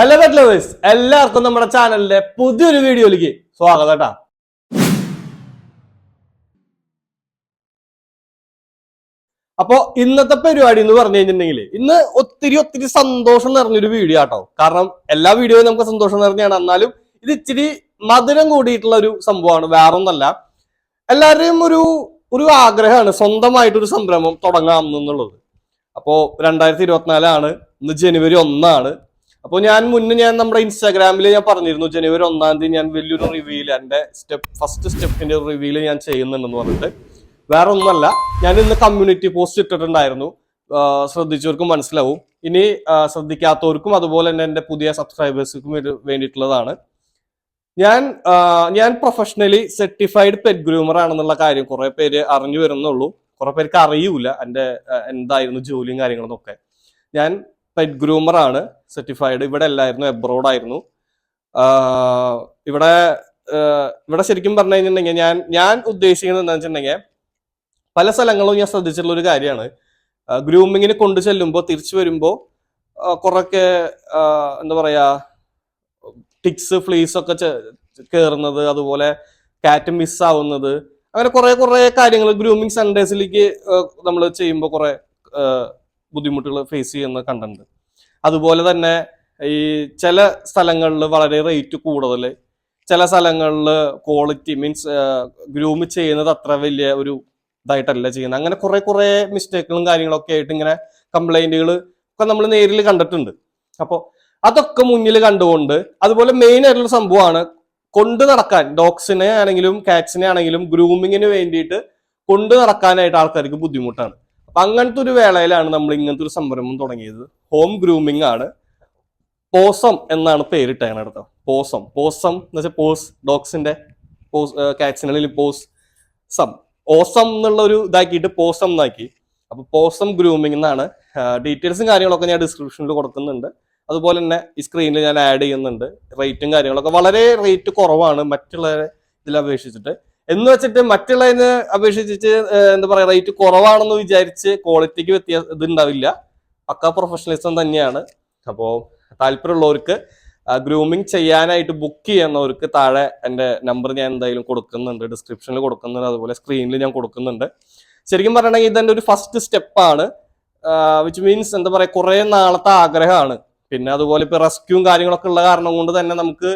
Hello pet lovers എല്ലാവർക്കും നമ്മുടെ ചാനലിലെ പുതിയൊരു വീഡിയോയിലേക്ക് സ്വാഗതം കേട്ടാ. അപ്പോ ഇന്നത്തെ പരിപാടി എന്ന് പറഞ്ഞു കഴിഞ്ഞിട്ടുണ്ടെങ്കിൽ ഇന്ന് ഒത്തിരി ഒത്തിരി സന്തോഷം നിറഞ്ഞൊരു വീഡിയോ ആട്ടോ. കാരണം എല്ലാ വീഡിയോയും നമുക്ക് സന്തോഷം നിറഞ്ഞാണ്. എന്നാലും ഇത് ഇച്ചിരി മധുരം കൂടിയിട്ടുള്ള ഒരു സംഭവമാണ്. വേറൊന്നല്ല. എല്ലാവരുടെയും ഒരു ഒരു ആഗ്രഹമാണ് സ്വന്തമായിട്ടൊരു സംരംഭം തുടങ്ങാം എന്നുള്ളത്. അപ്പോ രണ്ടായിരത്തി ഇരുപത്തിനാലാണ് ഇന്ന് ജനുവരി ഒന്നാണ്. അപ്പോൾ ഞാൻ മുന്നേ ഞാൻ നമ്മുടെ ഇൻസ്റ്റാഗ്രാമിൽ ഞാൻ പറഞ്ഞിരുന്നു ജനുവരി ഒന്നാം തീയതി ഞാൻ വലിയൊരു റിവ്യൂൽ എന്റെ സ്റ്റെപ്പ് ഫസ്റ്റ് സ്റ്റെപ്പിന്റെ റിവ്യൂൽ ഞാൻ ചെയ്യുന്നുണ്ടെന്ന് പറഞ്ഞിട്ട്. വേറെ ഒന്നല്ല ഞാൻ ഇന്ന് കമ്മ്യൂണിറ്റി പോസ്റ്റ് ഇട്ടിട്ടുണ്ടായിരുന്നു. ശ്രദ്ധിച്ചവർക്കും മനസ്സിലാവും. ഇനി ശ്രദ്ധിക്കാത്തവർക്കും അതുപോലെ തന്നെ എന്റെ പുതിയ സബ്സ്ക്രൈബേഴ്സിനും വേണ്ടിയിട്ടുള്ളതാണ്. ഞാൻ ഞാൻ പ്രൊഫഷണലി സർട്ടിഫൈഡ് പെറ്റ് ഗ്രൂമർ ആണെന്നുള്ള കാര്യം കുറെ പേര് അറിഞ്ഞു വരുന്നുള്ളൂ. കുറെ പേർക്ക് അറിയൂല എന്റെ എന്തായിരുന്നു ജോലിയും കാര്യങ്ങളും ഒക്കെ. ഞാൻ പെറ്റ് ഗ്രൂമർ ആണ് സർട്ടിഫൈഡ് ഇവിടെ അല്ലായിരുന്നു എബ്രോഡ് ആയിരുന്നു. ഇവിടെ ഇവിടെ ശരിക്കും പറഞ്ഞു കഴിഞ്ഞിട്ടുണ്ടെങ്കിൽ ഞാൻ ഞാൻ ഉദ്ദേശിക്കുന്നത് എന്താണെന്ന് വെച്ചിട്ടുണ്ടെങ്കിൽ പല സ്ഥലങ്ങളും ഞാൻ ശ്രദ്ധിച്ചിട്ടുള്ള ഒരു കാര്യമാണ്. ഗ്രൂമിങ്ങിന് കൊണ്ടു ചെല്ലുമ്പോൾ തിരിച്ചു വരുമ്പോൾ കുറൊക്കെ എന്താ പറയാ ടിക്സ് ഫ്ലീസ് ഒക്കെ കയറുന്നത് അതുപോലെ കാറ്റ് മിസ്സാവുന്നത് അങ്ങനെ കുറെ കുറെ കാര്യങ്ങൾ ഗ്രൂമിങ് സൺഡേസിലേക്ക് നമ്മൾ ചെയ്യുമ്പോൾ കുറെ ബുദ്ധിമുട്ടുകൾ ഫേസ് ചെയ്യുന്ന കണ്ടുണ്ട് അതുപോലെ തന്നെ ഈ ചില സ്ഥലങ്ങളിൽ വളരെ റേറ്റ് കൂടുതൽ. ചില സ്ഥലങ്ങളിൽ ക്വാളിറ്റി മീൻസ് ഗ്രൂം ചെയ്യുന്നത് അത്ര വലിയ ഒരു ഇതായിട്ടല്ല ചെയ്യുന്നത്. അങ്ങനെ കുറെ കുറെ മിസ്റ്റേക്കുകളും കാര്യങ്ങളൊക്കെ ആയിട്ട് ഇങ്ങനെ കംപ്ലൈന്റുകൾ ഒക്കെ നമ്മൾ നേരിൽ കണ്ടിട്ടുണ്ട്. അപ്പോൾ അതൊക്കെ മുന്നിൽ കണ്ടുകൊണ്ട് അതുപോലെ മെയിൻ ആയിട്ടുള്ള സംഭവമാണ് കൊണ്ടു നടക്കാൻ. ഡോഗ്സിനെ ആണെങ്കിലും കാറ്റ്സിനെ ആണെങ്കിലും ഗ്രൂമിങ്ങിന് വേണ്ടിയിട്ട് കൊണ്ടു നടക്കാനായിട്ട് ആൾക്കാർക്ക് ബുദ്ധിമുട്ടാണ്. അപ്പൊ അങ്ങനത്തെ ഒരു വേളയിലാണ് നമ്മൾ ഇങ്ങനത്തെ ഒരു സംരംഭം തുടങ്ങിയത്. ഹോം ഗ്രൂമിംഗ് ആണ്. പോസം എന്നാണ് പേരിട്ടാണ് അടുത്ത പോസം പോസം എന്ന് വെച്ചാൽ പോസ് ഡോഗ്സിന്റെ പോസ് കാറ്റ്സിനുള്ളിൽ പോസ് സം ഓസം എന്നുള്ള ഒരു ഇതാക്കിയിട്ട് പോസം എന്നാക്കി. അപ്പൊ പോസം ഗ്രൂമിംഗ് എന്നാണ് ഡീറ്റെയിൽസും കാര്യങ്ങളൊക്കെ ഞാൻ ഡിസ്ക്രിപ്ഷനിൽ കൊടുക്കുന്നുണ്ട്. അതുപോലെ തന്നെ ഈ സ്ക്രീനിൽ ഞാൻ ആഡ് ചെയ്യുന്നുണ്ട്. റേറ്റും കാര്യങ്ങളൊക്കെ വളരെ റേറ്റ് കുറവാണ്. മറ്റുള്ളവരെ ഇതിൽ അപേക്ഷിച്ചിട്ട്. എന്ന് വെച്ചിട്ട് മറ്റുള്ളതിനെ അപേക്ഷിച്ചിട്ട് എന്താ പറയാ റേറ്റ് കുറവാണെന്ന് വിചാരിച്ച് ക്വാളിറ്റിക്ക് വ്യത്യാസം ഇതുണ്ടാവില്ല. പക്ക പ്രൊഫഷണലിസം തന്നെയാണ്. അപ്പോൾ താല്പര്യമുള്ളവർക്ക് ഗ്രൂമിങ് ചെയ്യാനായിട്ട് ബുക്ക് ചെയ്യുന്നവർക്ക് താഴെ എന്റെ നമ്പർ ഞാൻ എന്തായാലും കൊടുക്കുന്നുണ്ട്. ഡിസ്ക്രിപ്ഷനിൽ കൊടുക്കുന്നുണ്ട്. അതുപോലെ സ്ക്രീനിൽ ഞാൻ കൊടുക്കുന്നുണ്ട്. ശരിക്കും പറയണമെങ്കിൽ ഇതെന്റെ ഒരു ഫസ്റ്റ് സ്റ്റെപ്പാണ് വിച്ച് മീൻസ് എന്താ പറയുക കുറേ നാളത്തെ ആഗ്രഹമാണ്. പിന്നെ അതുപോലെ ഇപ്പൊ റെസ്ക്യൂവും കാര്യങ്ങളൊക്കെ ഉള്ള കാരണം കൊണ്ട് തന്നെ നമുക്ക്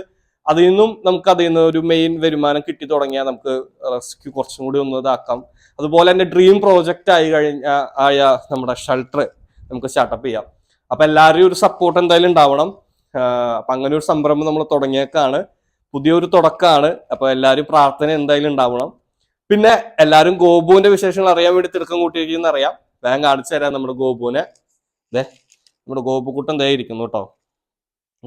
അതിൽ നിന്നും നമുക്ക് അതിൽ നിന്ന് ഒരു മെയിൻ വരുമാനം കിട്ടി തുടങ്ങിയാൽ നമുക്ക് റെസ്ക്യൂ കുറച്ചും കൂടി ഒന്ന് ഇതാക്കാം അതുപോലെ തന്നെ ഡ്രീം പ്രോജക്റ്റ് ആയി കഴിഞ്ഞ ആയ നമ്മുടെ ഷെൽട്ടർ നമുക്ക് സ്റ്റാർട്ടപ്പ് ചെയ്യാം. അപ്പൊ എല്ലാവരുടെയും ഒരു സപ്പോർട്ട് എന്തായാലും ഉണ്ടാവണം. അപ്പം അങ്ങനെ ഒരു സംരംഭം നമ്മൾ തുടങ്ങിയേക്കാണ്. പുതിയൊരു തുടക്കമാണ് അപ്പോൾ എല്ലാവരും പ്രാർത്ഥന എന്തായാലും ഉണ്ടാവണം. പിന്നെ എല്ലാവരും ഗോപുവിന്റെ വിശേഷങ്ങൾ അറിയാൻ വേണ്ടി തിടുക്കം കൂട്ടിയിരിക്കുന്ന അറിയാം. വേഗം കാണിച്ചു തരാം നമ്മുടെ ഗോപുവിനെ. അതെ നമ്മുടെ ഗോപുക്കുട്ടൻ ദേ ഇരിക്കുന്നു കേട്ടോ.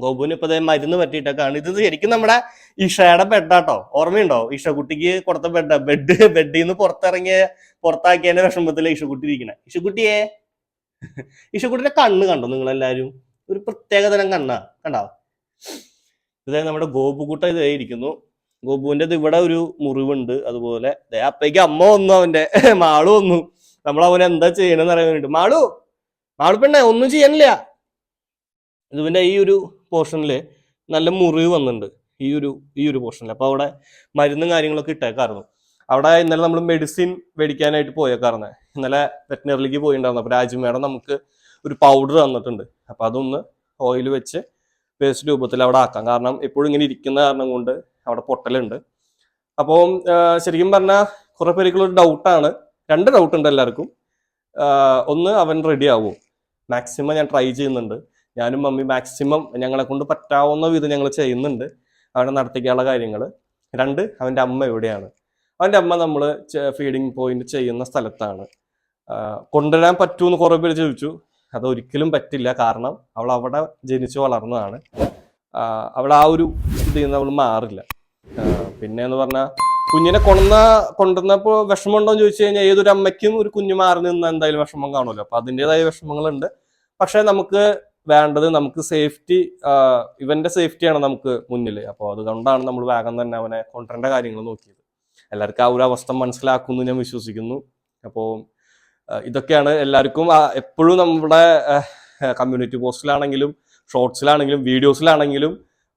ഗോപുവിന് ഇപ്പൊ മരുന്ന് പറ്റിയിട്ടൊക്കെയാണ് ഇത് ശരിക്കും നമ്മുടെ ഇഷയുടെ ബെഡാട്ടോ ഓർമ്മയുണ്ടോ? ഇഷകുട്ടിക്ക് കൊടുത്ത ബെഡ് ബെഡ് ബെഡിൽ നിന്ന് പുറത്തിറങ്ങിയ പുറത്താക്കിയതിന്റെ വിഷമത്തിൽ ഇഷക്കുട്ടി ഇരിക്കണേ. ഇഷക്കുട്ടിയെ ഇഷക്കുട്ടിയുടെ കണ്ണ് കണ്ടോ നിങ്ങൾ എല്ലാരും ഒരു പ്രത്യേക തരം കണ്ണാ. കണ്ടോ? ഇതേ നമ്മുടെ ഗോപുക്കുട്ട ഇതേ ഇരിക്കുന്നു. ഗോപുവിന്റെ ഇവിടെ ഒരു മുറിവുണ്ട്. അതുപോലെ അപ്പേക്ക് അമ്മ വന്നു അവന്റെ മാളു വന്നു. നമ്മൾ അവൻ എന്താ ചെയ്യണമെന്ന് അറിയാൻ വേണ്ടിട്ട്. മാളു! മാളു പെണ്ണേ ഒന്നും ചെയ്യാനില്ല. ഇതുവിന്റെ ഈ ഒരു പോർഷനിൽ നല്ല മുറിവ് വന്നിട്ടുണ്ട് ഈ ഒരു ഈ ഒരു പോർഷനിൽ അപ്പോൾ അവിടെ മരുന്നും കാര്യങ്ങളൊക്കെ ഇട്ടേക്കായിരുന്നു. അവിടെ ഇന്നലെ നമ്മൾ മെഡിസിൻ മേടിക്കാനായിട്ട് പോയേക്കാറുന്നത് ഇന്നലെ വെറ്റിനറിലേക്ക് പോയിട്ടുണ്ടായിരുന്നു അപ്പോൾ രാജു മേഡം നമുക്ക് ഒരു പൗഡർ തന്നിട്ടുണ്ട്. അപ്പം അതൊന്ന് ഓയിൽ വെച്ച് പേസ്റ്റ് രൂപത്തിൽ അവിടെ ആക്കാം. കാരണം എപ്പോഴും ഇങ്ങനെ ഇരിക്കുന്ന കാരണം കൊണ്ട് അവിടെ പൊട്ടലുണ്ട്. അപ്പോൾ ശരിക്കും പറഞ്ഞാൽ കുറേ പേർക്കുള്ള ഡൗട്ടാണ് രണ്ട് ഡൗട്ടുണ്ട് എല്ലാവർക്കും. ഒന്ന് അവൻ റെഡി ആവും. മാക്സിമം ഞാൻ ട്രൈ ചെയ്യുന്നുണ്ട്. ഞാനും മമ്മി മാക്സിമം ഞങ്ങളെ കൊണ്ട് പറ്റാവുന്ന വിധം ഞങ്ങൾ ചെയ്യുന്നുണ്ട്. അവിടെ നടത്തിക്കാനുള്ള കാര്യങ്ങൾ രണ്ട് അവന്റെ അമ്മ എവിടെയാണ്? അവന്റെ അമ്മ നമ്മൾ ഫീഡിങ് പോയിന്റ് ചെയ്യുന്ന സ്ഥലത്താണ്. കൊണ്ടുവരാൻ പറ്റുമെന്ന് കുറേ പേര് ചോദിച്ചു. അത് ഒരിക്കലും പറ്റില്ല. കാരണം അവൾ അവിടെ ജനിച്ചു വളർന്നതാണ്. അവൾ ആ ഒരു ഇതിൽ നിന്ന് അവൾ മാറില്ല. പിന്നെ എന്ന് പറഞ്ഞാൽ കുഞ്ഞിനെ കൊണ്ടുവന്ന കൊണ്ടുവന്നപ്പോൾ വിഷമമുണ്ടോ എന്ന് ചോദിച്ചു കഴിഞ്ഞാൽ ഏതൊരു അമ്മയ്ക്കും ഒരു കുഞ്ഞു മാറി നിന്ന് എന്തായാലും വിഷമം കാണുമല്ലോ. അപ്പം അതിന്റെതായ വിഷമങ്ങളുണ്ട്. പക്ഷേ നമുക്ക് വേണ്ടത് നമുക്ക് സേഫ്റ്റി ഇവന്റെ സേഫ്റ്റിയാണ് നമുക്ക് മുന്നിൽ അപ്പോൾ അതുകൊണ്ടാണ് നമ്മൾ വേഗം തന്നെ അവനെ കൊണ്ടുവരേണ്ട കാര്യങ്ങൾ നോക്കിയത്. എല്ലാവർക്കും ആ ഒരു അവസ്ഥ മനസ്സിലാക്കുമെന്ന് ഞാൻ വിശ്വസിക്കുന്നു. അപ്പോൾ ഇതൊക്കെയാണ് എല്ലാവർക്കും എപ്പോഴും നമ്മുടെ കമ്മ്യൂണിറ്റി പോസ്റ്റിലാണെങ്കിലും ഷോർട്സിലാണെങ്കിലും വീഡിയോസിലാണെങ്കിലും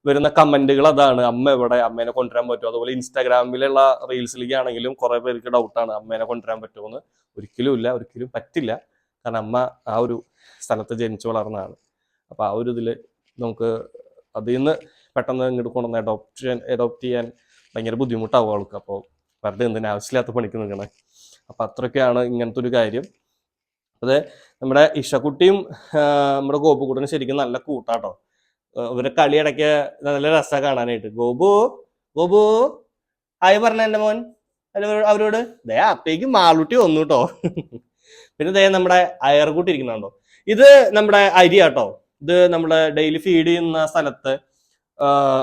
വരുന്ന കമന്റുകൾ അതാണ്. അമ്മ എവിടെ? അമ്മേനെ കൊണ്ടുവരാൻ പറ്റുമോ? അതുപോലെ ഇൻസ്റ്റാഗ്രാമിലുള്ള റീൽസിലേക്ക് ആണെങ്കിലും കുറെ പേർക്ക് ഡൗട്ടാണ് അമ്മേനെ കൊണ്ടുവരാൻ പറ്റുമോ എന്ന്. ഒരിക്കലും ഇല്ല. ഒരിക്കലും പറ്റില്ല. കാരണം അമ്മ ആ ഒരു സ്ഥലത്ത് ജനിച്ചു വളർന്നതാണ്. അപ്പൊ ആ ഒരു ഇതിൽ നമുക്ക് അതിൽ നിന്ന് പെട്ടെന്ന് ഇങ്ങോട്ട് കൊണ്ടുവന്ന് അഡോപ്റ്റ് ചെയ്യാൻ അഡോപ്റ്റ് ചെയ്യാൻ ഭയങ്കര ബുദ്ധിമുട്ടാവും ആൾക്ക്. അപ്പോൾ വെറുതെ എന്തിനാ? ആവശ്യമില്ലാത്ത പണിക്ക് നിൽക്കണേ അപ്പോൾ അത്രയൊക്കെയാണ് ഇങ്ങനത്തെ ഒരു കാര്യം. അതെ നമ്മുടെ ഇഷക്കുട്ടിയും നമ്മുടെ ഗോപുക്കുട്ടനും ശരിക്കും നല്ല കൂട്ടാട്ടോ. ഇവരെ കളി ഇടയ്ക്ക് നല്ല രസമാണ് കാണാനായിട്ട്. ഗോപു ഗോപു ആയി പറഞ്ഞ എന്റെ മോൻ. അവരോട്? ദേ അപ്പേക്ക് മാളൂട്ടി വന്നു കേട്ടോ പിന്നെ ദേ നമ്മുടെ അയർകൂട്ടി ഇരിക്കുന്നുണ്ടോ? ഇത് നമ്മുടെ അരി ആട്ടോ ഇത് നമ്മുടെ ഡെയിലി ഫീഡ് ചെയ്യുന്ന സ്ഥലത്ത്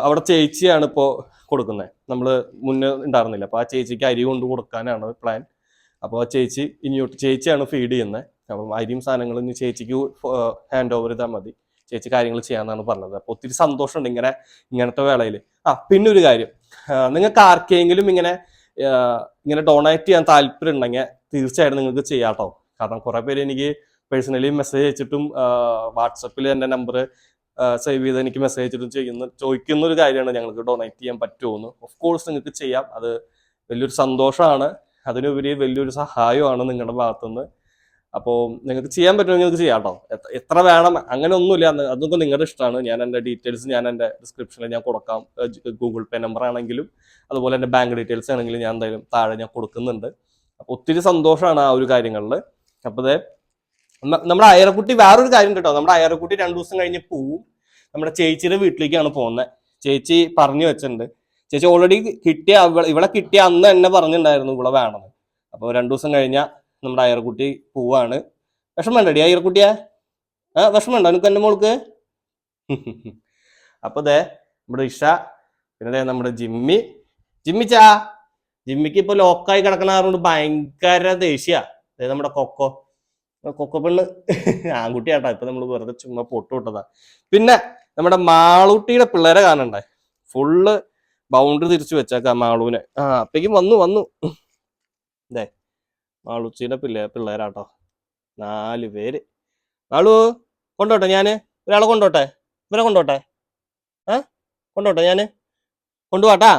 അവിടെ ചേച്ചിയാണ് ഇപ്പോൾ കൊടുക്കുന്നത് നമ്മൾ മുന്നേ ഉണ്ടായിരുന്നില്ല. അപ്പോൾ ആ ചേച്ചിക്ക് അരി കൊണ്ട് കൊടുക്കാനാണ് പ്ലാൻ അപ്പോൾ ആ ചേച്ചി ഇനിയോട്ട് ചേച്ചിയാണ് ഫീഡ് ചെയ്യുന്നത് അപ്പം അരിയും സാധനങ്ങളും ഇനി ചേച്ചിക്ക് ഹാൻഡ് ഓവർ ചെയ്താൽ മതി. ചേച്ചി കാര്യങ്ങൾ ചെയ്യാമെന്നാണ് പറഞ്ഞത്. അപ്പോൾ ഒത്തിരി സന്തോഷമുണ്ട് ഇങ്ങനെ ഇങ്ങനത്തെ വേളയിൽ ആ പിന്നെ ഒരു കാര്യം നിങ്ങൾക്ക് ആർക്കെങ്കിലും ഇങ്ങനെ ഇങ്ങനെ ഡൊണേറ്റ് ചെയ്യാൻ താല്പര്യം ഉണ്ടെങ്കിൽ തീർച്ചയായിട്ടും നിങ്ങൾക്ക് ചെയ്യാട്ടോ. കാരണം കുറേ പേര് എനിക്ക് പേഴ്സണലി മെസ്സേജ് അയച്ചിട്ടും വാട്സപ്പിൽ എന്റെ നമ്പർ സേവ് ചെയ്ത് എനിക്ക് മെസ്സേജ് അയച്ചിട്ടും ചെയ്യുന്ന ചോദിക്കുന്ന ഒരു കാര്യമാണ് ഞങ്ങൾക്ക് ഡൊണേറ്റ് ചെയ്യാൻ പറ്റുമോ എന്ന് ഓഫ് കോഴ്സ് നിങ്ങൾക്ക് ചെയ്യാം. അത് വലിയൊരു സന്തോഷമാണ്. അതിനുപരി വലിയൊരു സഹായമാണ് നിങ്ങളുടെ ഭാഗത്തുനിന്ന്. അപ്പോൾ നിങ്ങൾക്ക് ചെയ്യാൻ പറ്റുമെങ്കിൽ നിങ്ങൾക്ക് ചെയ്യാം കേട്ടോ. എത്ര- വേണം? അങ്ങനെ ഒന്നുമില്ല അതൊക്കെ നിങ്ങളുടെ ഇഷ്ടമാണ്. ഞാൻ എന്റെ ഡീറ്റെയിൽസ് ഞാൻ എന്റെ ഡിസ്ക്രിപ്ഷനിൽ ഞാൻ കൊടുക്കാം. ഗൂഗിൾ പേ നമ്പർ ആണെങ്കിലും അതുപോലെ എന്റെ ബാങ്ക് ഡീറ്റെയിൽസ് ആണെങ്കിലും ഞാൻ എന്തായാലും താഴെ ഞാൻ കൊടുക്കുന്നുണ്ട്. അപ്പോൾ ഒത്തിരി സന്തോഷമാണ് ആ ഒരു കാര്യങ്ങളിൽ അപ്പോൾ നമ്മുടെ അയറക്കുട്ടി വേറൊരു കാര്യം കേട്ടോ. നമ്മുടെ അയറക്കുട്ടി രണ്ടു ദിവസം കഴിഞ്ഞ് പോവും. നമ്മുടെ ചേച്ചിയുടെ വീട്ടിലേക്കാണ് പോകുന്നത് ചേച്ചി പറഞ്ഞു വെച്ചിട്ടുണ്ട്. ചേച്ചി ഓൾറെഡി കിട്ടിയ ഇവിടെ കിട്ടിയ അന്ന് തന്നെ പറഞ്ഞിട്ടുണ്ടായിരുന്നു ഇവിടെ വേണമെന്ന്. അപ്പോൾ രണ്ടു ദിവസം കഴിഞ്ഞാൽ നമ്മുടെ അയറക്കുട്ടി പോവാണ്. വിഷമണ്ടടി അയറക്കുട്ടിയാ ആ വിഷമണ്ടോ എനിക്ക് എന്റെ മോൾക്ക്? അപ്പൊ ദേ നമ്മുടെ ഇഷ പിന്നെ നമ്മുടെ ജിമ്മി. ജിമ്മിച്ചാ ജിമ്മിക്ക് ഇപ്പൊ ലോക്കായി കിടക്കണ കാരണം ഭയങ്കര ദേഷ്യ. നമ്മുടെ കൊക്കോ. കൊക്കോ പെണ്ണ് ആൺകുട്ടിയാട്ടാ ഇപ്പൊ നമ്മൾ വെറുതെ ചുമ്മാ പൊട്ടു വിട്ടതാ പിന്നെ നമ്മുടെ മാളൂട്ടിയുടെ പിള്ളേരെ കാണണ്ടേ? ഫുള്ള് ബൗണ്ടറി തിരിച്ചു വെച്ചേക്കാം മാളൂനെ. ആ അപ്പേക്കും വന്നു വന്നു. ദേ മാളൂച്ചിയുടെ പിള്ളേ പിള്ളേരാട്ടോ. നാല് പേര്. മാളു കൊണ്ടോട്ടെ ഞാൻ? ഒരാളെ കൊണ്ടോട്ടെ? ഇവരെ കൊണ്ടോട്ടെ? ആ കൊണ്ടോട്ടെ ഞാൻ? കൊണ്ടുപോട്ടാ?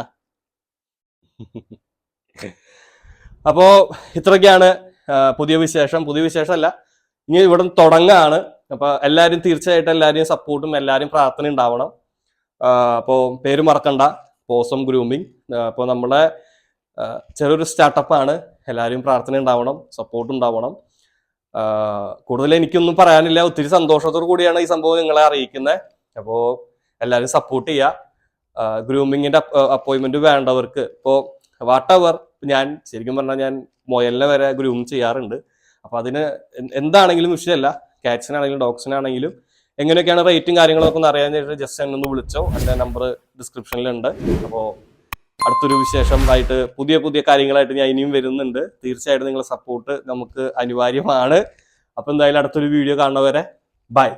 അപ്പോ ഇത്രയൊക്കെയാണ് പുതിയ വിശേഷം പുതിയ വിശേഷമല്ല. ഇനി ഇവിടെ തുടങ്ങാണ്. അപ്പൊ എല്ലാവരും തീർച്ചയായിട്ടും എല്ലാവരെയും സപ്പോർട്ടും എല്ലാവരും പ്രാർത്ഥന ഉണ്ടാവണം. അപ്പോൾ പേര് മറക്കണ്ട. പോസം ഗ്രൂമിങ് അപ്പോൾ നമ്മുടെ ചെറിയൊരു സ്റ്റാർട്ടപ്പ് ആണ്. എല്ലാവരും പ്രാർത്ഥന ഉണ്ടാവണം സപ്പോർട്ട് ഉണ്ടാവണം. കൂടുതൽ എനിക്കൊന്നും പറയാനില്ല. ഒത്തിരി സന്തോഷത്തോടു കൂടിയാണ് ഈ സംഭവം നിങ്ങളെ അറിയിക്കുന്നത് അപ്പോൾ എല്ലാവരും സപ്പോർട്ട് ചെയ്യുക ഗ്രൂമിങ്ങിന്റെ അപ്പോയിൻമെന്റ് വേണ്ടവർക്ക്. ഇപ്പോൾ വാട്ടവർ ഞാൻ ശരിക്കും പറഞ്ഞാൽ ഞാൻ മൊയലിനെ വരെ ഗ്രൂം ചെയ്യാറുണ്ട്. അപ്പോൾ അതിന് എന്താണെങ്കിലും വിഷയമല്ല. കാറ്റ്സിനാണെങ്കിലും ഡോഗ്സിനാണെങ്കിലും എങ്ങനെയൊക്കെയാണ് റേറ്റും കാര്യങ്ങളൊക്കെ ഒന്ന് അറിയാൻ ജസ്റ്റ് എന്നെ ഒന്ന് വിളിച്ചോ. എന്റെ നമ്പർ ഡിസ്ക്രിപ്ഷനിലുണ്ട്. അപ്പോൾ അടുത്തൊരു വിശേഷം ആയിട്ട് പുതിയ പുതിയ കാര്യങ്ങളായിട്ട് ഞാൻ ഇനിയും വരുന്നുണ്ട്. തീർച്ചയായിട്ടും നിങ്ങളുടെ സപ്പോർട്ട് നമുക്ക് അനിവാര്യമാണ്. അപ്പോൾ എന്തായാലും അടുത്തൊരു വീഡിയോ കാണുന്നവരെ ബൈ